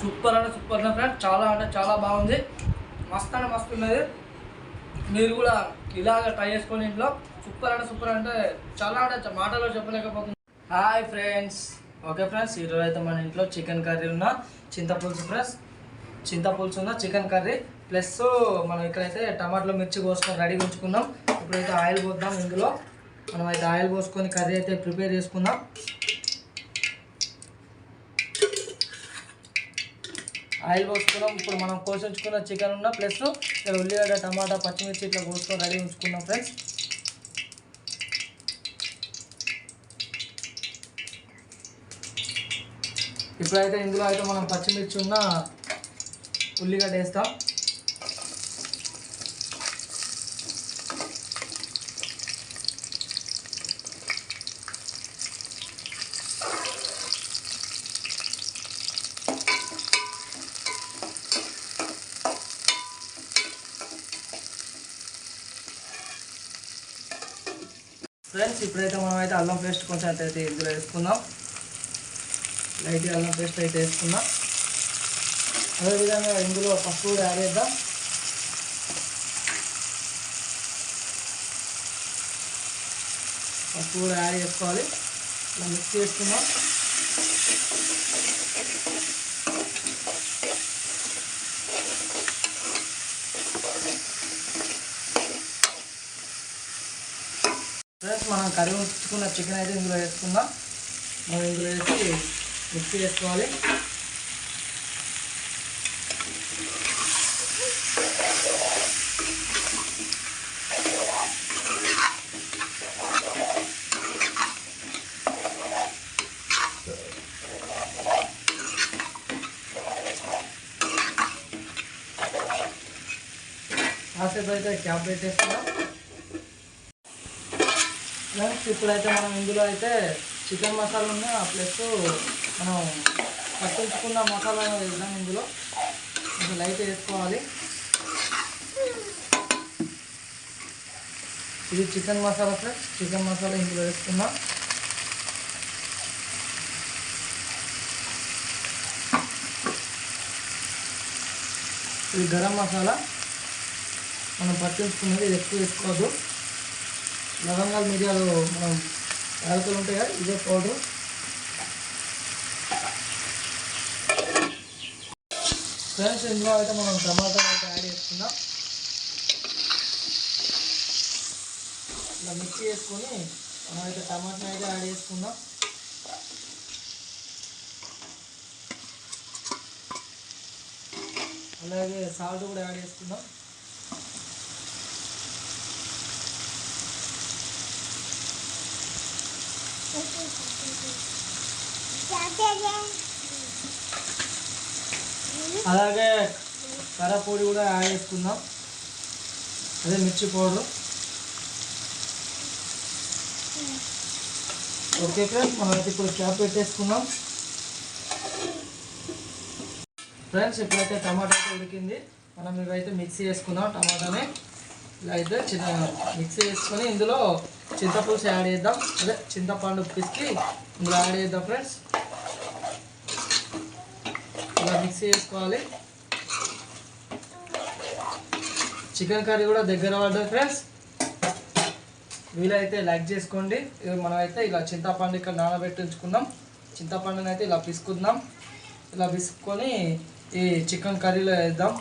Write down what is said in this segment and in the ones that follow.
Super అంటే super ఉంది friend చాలా అంటే చాలా బాగుంది. మస్తు అంటే మస్తు ఉన్నది. మీరు కూడా ఇలాగ ట్రై చేసుకోండి ఇంట్లో సూపర్ అంటే సూపర్ అంటే చాలా అంటే మాటలో చెప్పలేకపోతుంది హాయ్ ఫ్రెండ్స్. ఓకే ఫ్రెండ్స్ ఈరోజు అయితే మన ఇంట్లో చికెన్ కర్రీ ఉన్న చింతపులుసు ఫ్రెండ్స్. చింతపులుసు ఉన్న చికెన్ కర్రీ. ప్లస్ మనం ఇక్కడైతే టమాటాలు మిర్చి కోసుకొని రెడీగా ఉంచుకుందాం ఇప్పుడైతే ఆయిల్ పోద్దాం ఇందులో. మనం అయితే ఆయిల్ పోసుకొని కర్రీ అయితే ప్రిపేర్ చేసుకుందాం. ఆయిల్ పోసుకున్నాం. ఇప్పుడు మనం కోసి ఉంచుకున్న చికెన్ ఉన్న ప్లస్ ఇక్కడ ఉల్లిగడ్డ టమాటా పచ్చిమిర్చి ఇట్లా కోసుకొని రెడీ ఉంచుకున్నాం ఫ్రెండ్స్. ఇప్పుడైతే ఇందులో అయితే మనం పచ్చిమిర్చి ఉన్న ఉల్లిగడ్డ వేస్తాం. ఫ్రెండ్స్ ఇప్పుడైతే మనం అయితే అల్లం పేస్ట్ కొంచెం అయితే ఇందులో వేసుకుందాం. లైట్గా అల్లం పేస్ట్ అయితే వేసుకుందాం. అదేవిధంగా ఇందులో పసుపు కూడా యాడ్ చేద్దాం. పసుపు కూడా యాడ్ చేసుకోవాలి. ఇలా మిక్స్ చేసుకుందాం. ఫ్రెండ్స్ మనం కర్రీ ఉంచుకున్న చికెన్ అయితే ఇందులో వేసుకుందాం. మనం ఇందులో వేసి మిక్స్ చేసుకోవాలి. కాసేపు అయితే క్యాప్ పెట్టేస్తున్నాం ఫ్రెండ్స్ ఇప్పుడైతే మనం ఇందులో అయితే చికెన్ మసాలా ఉన్న ప్లస్ మనం పట్టించుకున్న మసాలా వేద్దాం ఇందులో. కొంచెం లైట్ వేసుకోవాలి. ఇది chicken masala friends chicken masala ఇందులో వేసుకుందాం. ఇది గరం మసాలా. మనం పట్టించుకున్నది ఎక్కువ వేసుకోవద్దు. లవంగాలు మిరియాలు మనం యాలకులు ఉంటాయి? కదా ఇదే పౌడర్. ఫ్రెండ్స్ ఇందులో అయితే మనం టమాటా అయితే యాడ్ చేసుకుందాం. ఇలా మిక్స్ చేసుకొని మనం అయితే టమాటా అయితే యాడ్ చేసుకుందాం. అలాగే సాల్ట్ కూడా యాడ్ చేసుకుందాం. అలాగే పొడి కూడా యాడ్ చేసుకుందాం. అదే మిర్చి పౌడర్. ఓకే ఫ్రెండ్స్ మనం అయితే ఇప్పుడు క్యాప్ పెట్టేసుకుందాం. ఫ్రెండ్స్ ఇప్పుడైతే టమాటా అయితే ఉడికింది. మనం ఇవైతే మిక్సీ చేసుకుందాం టమాటాని. ఇలా అయితే చిన్న మిక్సీ వేసుకొని ఇందులో చింతపులుసు యాడ్ చేద్దాం. అదే చింతపండు పిసికి ఇందులో యాడ్ చేద్దాం ఫ్రెండ్స్ ఇలా మిక్సీ చేసుకోవాలి. చికెన్ కర్రీ కూడా దగ్గర పడ్డది ఫ్రెండ్స్ వీలైతే లైక్ చేసుకోండి. ఇవి మనమైతే ఇలా చింతపండు ఇక్కడ నానబెట్టి ఉంచుకుందాం చింతపండుని అయితే ఇలా పిసుకుందాం. ఇలా పిసుకొని ఈ చికెన్ కర్రీలో వేద్దాం.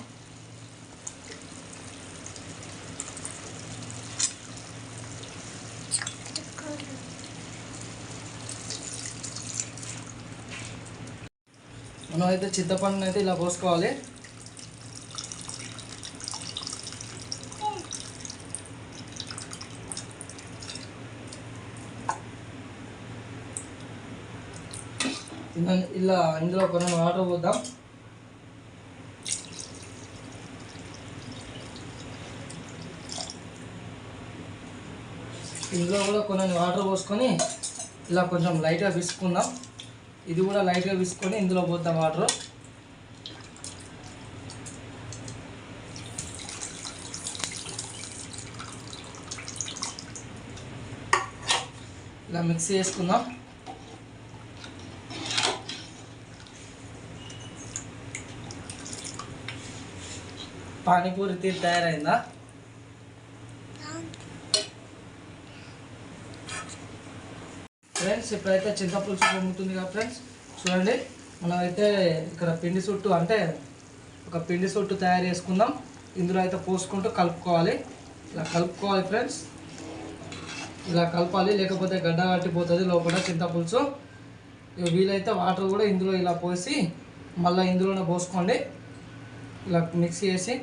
మనం అయితే చింతపండుని అయితే ఇలా పోసుకోవాలి. ఇలా- ఇలా ఇందులో కొన్ని వాటర్ పోద్దాం. ఇందులో కూడా కొన్ని వాటర్ పోసుకొని ఇలా కొంచెం లైట్గా విసుకుందాం ఇది కూడా లైట్గా విసుకొని ఇందులో పోద్దాం వాటర్. ఇలా మిక్స్ చేసుకుందాం. పానీపూరి తీరు తయారైందా? ఫ్రెండ్స్ ఇప్పుడైతే చింతపులుసు పొంగుతుంది కదా ఫ్రెండ్స్ చూడండి. మనమైతే ఇక్కడ పిండి సుట్టు అంటే ఒక పిండి చుట్టు తయారు చేసుకుందాం. ఇందులో అయితే పోసుకుంటూ కలుపుకోవాలి. ఇలా కలుపుకోవాలి ఫ్రెండ్స్ ఇలా కలపాలి లేకపోతే గడ్డ కట్టిపోతుంది లోపల చింతపులుసు ఇక వీలైతే వాటర్ కూడా ఇందులో ఇలా పోసి మళ్ళీ ఇందులోనే పోసుకోండి. ఇలా మిక్స్ చేసి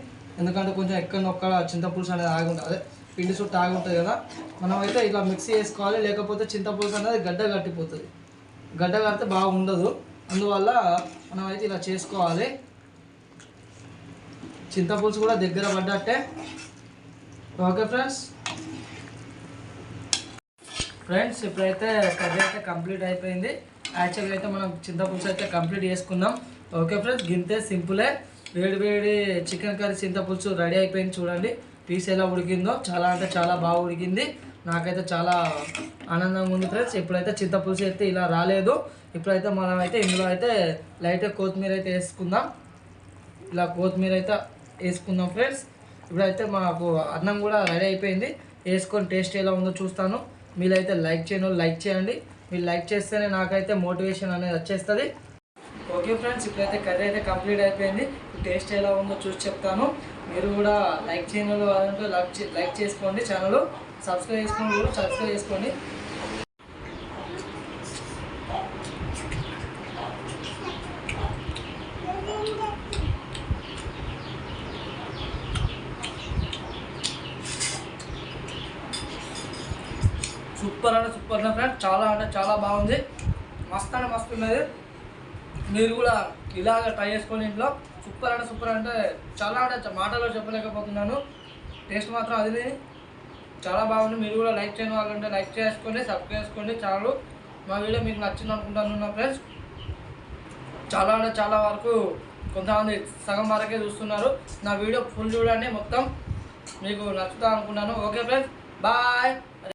ఎందుకంటే కొంచెం ఎక్కడొక్కడ చింతపులుసు అనేది ఆగి ఉంటుంది అదే పిండి చుట్టూ ఆగి ఉంటుంది కదా మనం అయితే ఇలా మిక్సీ చేసుకోవాలి లేకపోతే చింతపులుసు అనేది గడ్డ కట్టిపోతుంది. గడ్డ కడితే బాగుండదు. అందువల్ల మనం అయితే ఇలా చేసుకోవాలి. చింతపులుసు కూడా దగ్గర పడ్డట్టే. Okay friends? ఫ్రెండ్స్ ఇప్పుడైతే కర్రీ అయితే కంప్లీట్ అయిపోయింది. యాక్చువల్గా అయితే మనం చింతపులుసు అయితే కంప్లీట్ చేసుకుందాం ఓకే ఫ్రెండ్స్? గింతే సింపులే. వేడి వేడి చికెన్ కర్రీ చింతపులుసు రెడీ అయిపోయింది చూడండి. పీస్ ఎలా ఉడికిందో చాలా అంటే చాలా బాగా ఉడికింది. నాకైతే చాలా ఆనందంగా ఉంది ఫ్రెండ్స్. ఇప్పుడైతే చింతపులుసు అయితే ఇలా రాలేదు. ఇప్పుడైతే మనం అయితే ఇందులో అయితే లైట్గా కొత్తిమీర అయితే వేసుకుందాం. ఇలా కొత్తిమీర అయితే వేసుకుందాం ఫ్రెండ్స్. ఇప్పుడైతే మాకు అన్నం కూడా రెడీ అయిపోయింది. వేసుకొని టేస్ట్ ఎలా ఉందో చూస్తాను. మీరైతే లైక్ చేయను లైక్ చేయండి. మీరు లైక్ చేస్తేనే నాకైతే మోటివేషన్ అనేది వచ్చేస్తుంది. ఓకే ఫ్రెండ్స్ ఇప్పుడైతే కర్రీ అయితే కంప్లీట్ అయిపోయింది. టేస్ట్ ఎలా ఉందో చూసి చెప్తాను. మీరు కూడా లైక్ చేయని వాళ్ళంటే లైక్ లైక్ చేసుకోండి ఛానల్. సబ్స్క్రైబ్ చేసుకోండి సబ్స్క్రైబ్ చేసుకోండి. సూపర్ అంటే సూపర్ ఫ్రెండ్ చాలా అంటే చాలా బాగుంది. మస్తు అంటే మస్తు ఉన్నది. మీరు కూడా ఇలాగ ట్రై చేసుకొని ఇంట్లో సూపర్ అంటే సూపర్ అంటే చాలా అంటే మాటలో చెప్పలేకపోతున్నాను. టేస్ట్ మాత్రం అది చాలా బాగుంది. మీరు కూడా లైక్ చేయని వాళ్ళంటే లైక్ చేసుకోండి సబ్స్క్రైబ్ చేసుకోండి ఛానల్ మా వీడియో మీకు నచ్చింది అనుకుంటాను నా ఫ్రెండ్స్. చాలా అంటే చాలా వరకు కొంతమంది సగం వరకే చూస్తున్నారు. నా వీడియో ఫుల్ చూడండి మొత్తం. మీకు నచ్చుతా అనుకున్నాను ఓకే ఫ్రెండ్స్. బాయ్.